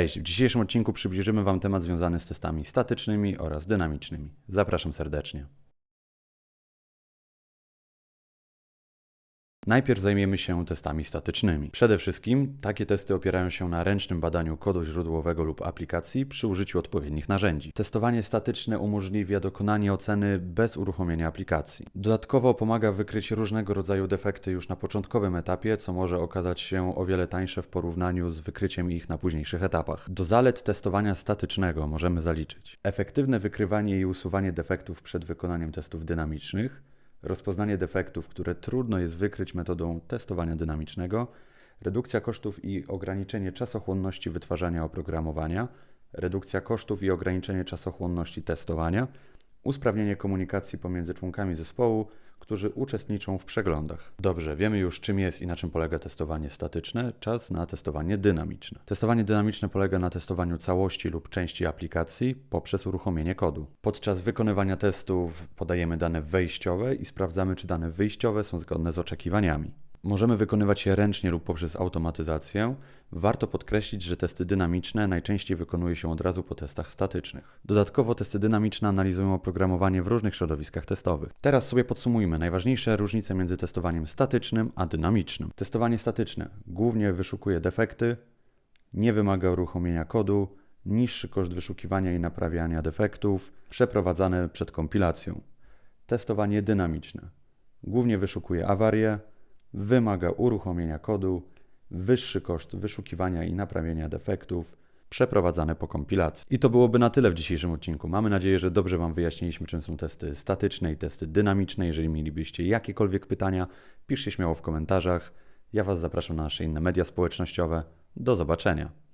Cześć, w dzisiejszym odcinku przybliżymy Wam temat związany z testami statycznymi oraz dynamicznymi. Zapraszam serdecznie. Najpierw zajmiemy się testami statycznymi. Przede wszystkim takie testy opierają się na ręcznym badaniu kodu źródłowego lub aplikacji przy użyciu odpowiednich narzędzi. Testowanie statyczne umożliwia dokonanie oceny bez uruchomienia aplikacji. Dodatkowo pomaga wykryć różnego rodzaju defekty już na początkowym etapie, co może okazać się o wiele tańsze w porównaniu z wykryciem ich na późniejszych etapach. Do zalet testowania statycznego możemy zaliczyć efektywne wykrywanie i usuwanie defektów przed wykonaniem testów dynamicznych, rozpoznanie defektów, które trudno jest wykryć metodą testowania dynamicznego, redukcja kosztów i ograniczenie czasochłonności wytwarzania oprogramowania, redukcja kosztów i ograniczenie czasochłonności testowania, usprawnienie komunikacji pomiędzy członkami zespołu, którzy uczestniczą w przeglądach. Dobrze, wiemy już czym jest i na czym polega testowanie statyczne, czas na testowanie dynamiczne. Testowanie dynamiczne polega na testowaniu całości lub części aplikacji poprzez uruchomienie kodu. Podczas wykonywania testów podajemy dane wejściowe i sprawdzamy, czy dane wyjściowe są zgodne z oczekiwaniami. Możemy wykonywać je ręcznie lub poprzez automatyzację. Warto podkreślić, że testy dynamiczne najczęściej wykonuje się od razu po testach statycznych. Dodatkowo testy dynamiczne analizują oprogramowanie w różnych środowiskach testowych. Teraz sobie podsumujmy najważniejsze różnice między testowaniem statycznym a dynamicznym. Testowanie statyczne głównie wyszukuje defekty, nie wymaga uruchomienia kodu, niższy koszt wyszukiwania i naprawiania defektów, przeprowadzane przed kompilacją. Testowanie dynamiczne głównie wyszukuje awarie, wymaga uruchomienia kodu, wyższy koszt wyszukiwania i naprawienia defektów, przeprowadzane po kompilacji. I to byłoby na tyle w dzisiejszym odcinku. Mamy nadzieję, że dobrze Wam wyjaśniliśmy, czym są testy statyczne i testy dynamiczne. Jeżeli mielibyście jakiekolwiek pytania, piszcie śmiało w komentarzach. Ja Was zapraszam na nasze inne media społecznościowe. Do zobaczenia.